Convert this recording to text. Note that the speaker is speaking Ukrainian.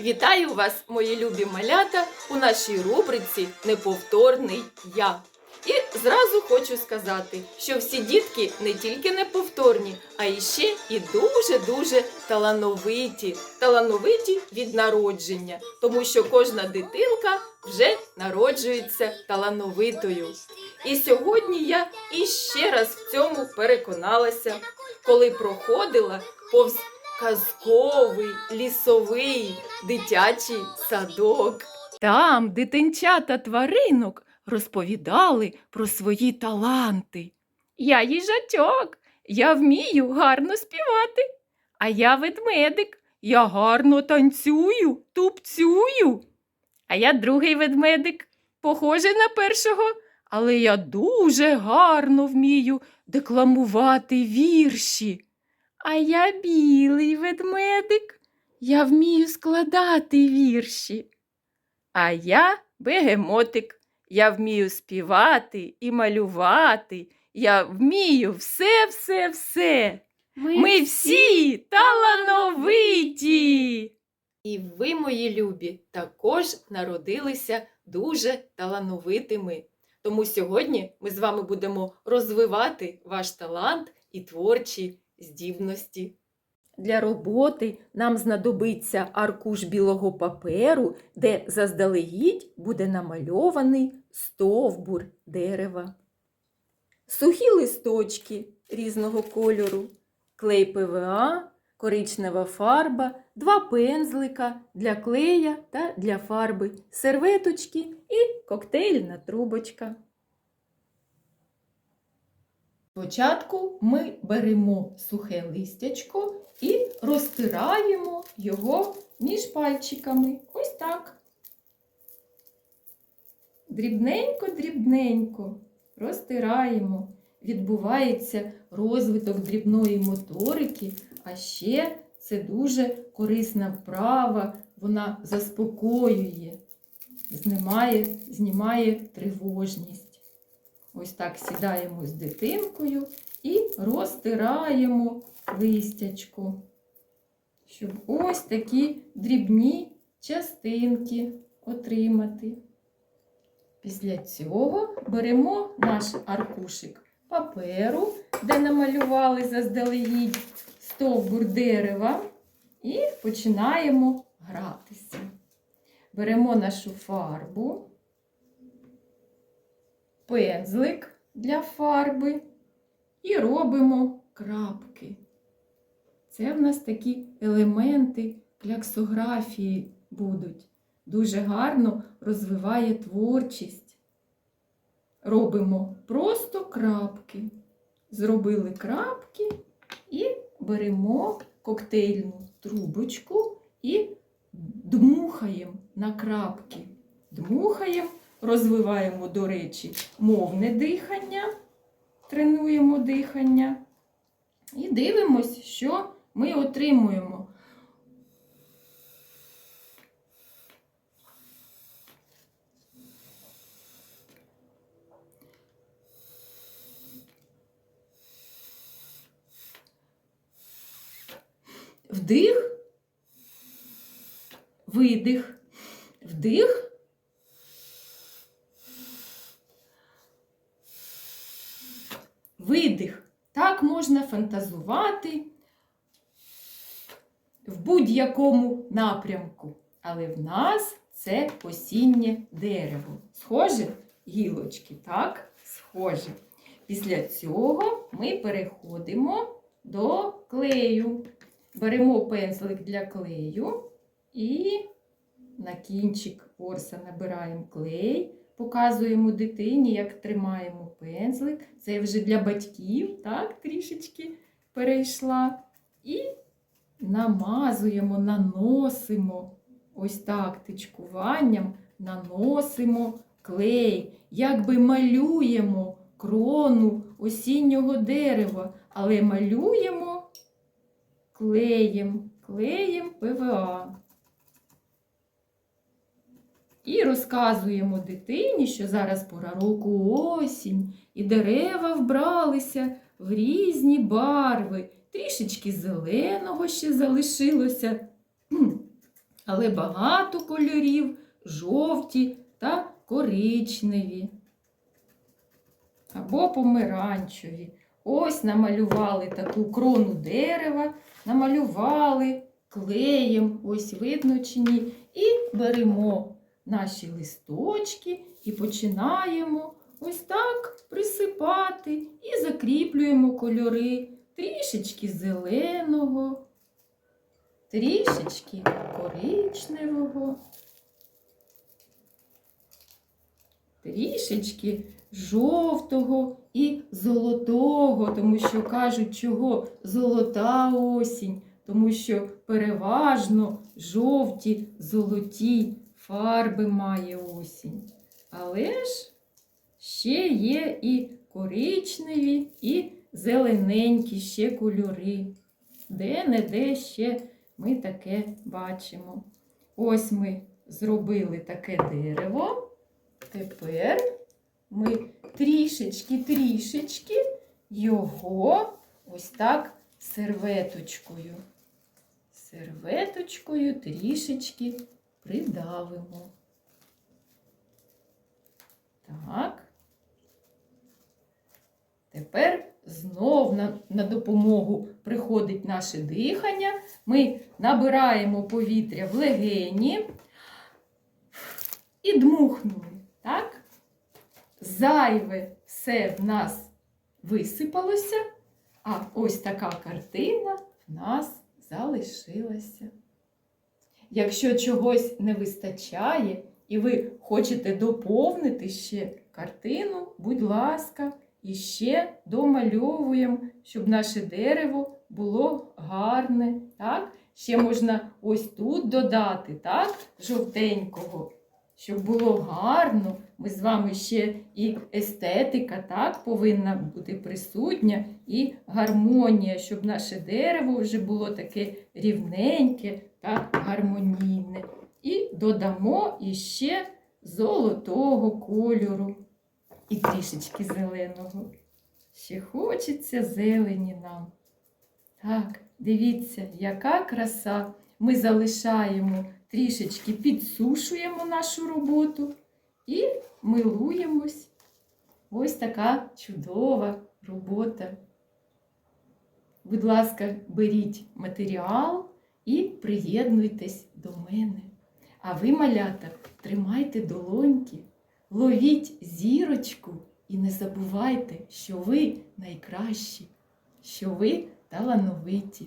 Вітаю вас, мої любі малята, у нашій рубриці Неповторний я. І зразу хочу сказати, що всі дітки не тільки неповторні, а іще і дуже-дуже талановиті. Талановиті від народження, тому що кожна дитинка вже народжується талановитою. І сьогодні я іще раз в цьому переконалася, коли проходила повз казковий лісовий дитячий садок. Там дитинчата тваринок розповідали про свої таланти. Я їжачок, я вмію гарно співати. А я ведмедик, я гарно танцюю, тупцюю. А я другий ведмедик, похожий на першого, але я дуже гарно вмію декламувати вірші. А я білий ведмедик, я вмію складати вірші. А я бегемотик, я вмію співати і малювати. Я вмію все, все, все. Ми всі талановиті. І ви, мої любі, також народилися дуже талановитими. Тому сьогодні ми з вами будемо розвивати ваш талант і творчі здібності. Для роботи нам знадобиться аркуш білого паперу, де заздалегідь буде намальований стовбур дерева. Сухі листочки різного кольору, клей ПВА, коричнева фарба, два пензлика для клея та для фарби, серветочки і коктейльна трубочка. Спочатку ми беремо сухе листячко і розтираємо його між пальчиками. Ось так. Дрібненько-дрібненько розтираємо. Відбувається розвиток дрібної моторики, а ще це дуже корисна вправа, вона заспокоює, знімає, знімає тривожність. Ось так сідаємо з дитинкою і розтираємо листячко, щоб ось такі дрібні частинки отримати. Після цього беремо наш аркушик паперу, де намалювали заздалегідь стовбур дерева, і починаємо гратися. Беремо нашу фарбу пензлик для фарби і робимо крапки. Це в нас такі елементи кляксографії будуть. Дуже гарно розвиває творчість. Робимо просто крапки. Зробили крапки і беремо коктейльну трубочку і дмухаємо на крапки. Дмухаємо Розвиваємо, до речі, мовне дихання, тренуємо дихання і дивимось, що ми отримуємо. Вдих, видих, вдих. Видих. Так можна фантазувати в будь-якому напрямку. Але в нас це осіннє дерево. Схоже гілочки, так? Схоже. Після цього ми переходимо до клею. Беремо пензлик для клею і на кінчик орса набираємо клей. Показуємо дитині, як тримаємо пензлик. Це вже для батьків, так, трішечки перейшла. І намазуємо, наносимо ось так тичкуванням, наносимо клей, якби малюємо крону осіннього дерева, але малюємо клеєм, клеєм ПВА. І розказуємо дитині, що зараз пора року осінь, і дерева вбралися в різні барви. Трішечки зеленого ще залишилося. але багато кольорів жовті та коричневі або помаранчеві. Ось намалювали таку крону дерева, намалювали клеєм, ось видно чи ні. І беремо наші листочки і починаємо ось так присипати і закріплюємо кольори трішечки зеленого, трішечки коричневого, трішечки жовтого і золотого, тому що кажуть, чого золота осінь, тому що переважно жовті, золоті фарби має осінь. Але ж ще є і коричневі, і зелененькі ще кольори. Де-не-де ще ми таке бачимо. Ось ми зробили таке дерево. Тепер ми трішечки-трішечки його ось так серветочкою. Серветочкою трішечки придавимо. Так. Тепер знов на, на допомогу приходить наше дихання. Ми набираємо повітря в легені і дмухнули. Так? Зайве все в нас висипалося, а ось така картина в нас залишилася. Якщо чогось не вистачає, і ви хочете доповнити ще картину, будь ласка, і ще домальовуємо, щоб наше дерево було гарне. Так? Ще можна ось тут додати, так, жовтенького, щоб було гарно. Ми з вами ще і естетика так, повинна бути присутня, і гармонія, щоб наше дерево вже було таке рівненьке та гармонійне. І додамо іще золотого кольору і трішечки зеленого. Ще хочеться зелені нам. Так, дивіться, яка краса. Ми залишаємо трішечки, підсушуємо нашу роботу і милуємось. Ось така чудова робота. Будь ласка, беріть матеріал і приєднуйтесь до мене. А ви, малята, тримайте долоньки, ловіть зірочку і не забувайте, що ви найкращі, що ви талановиті.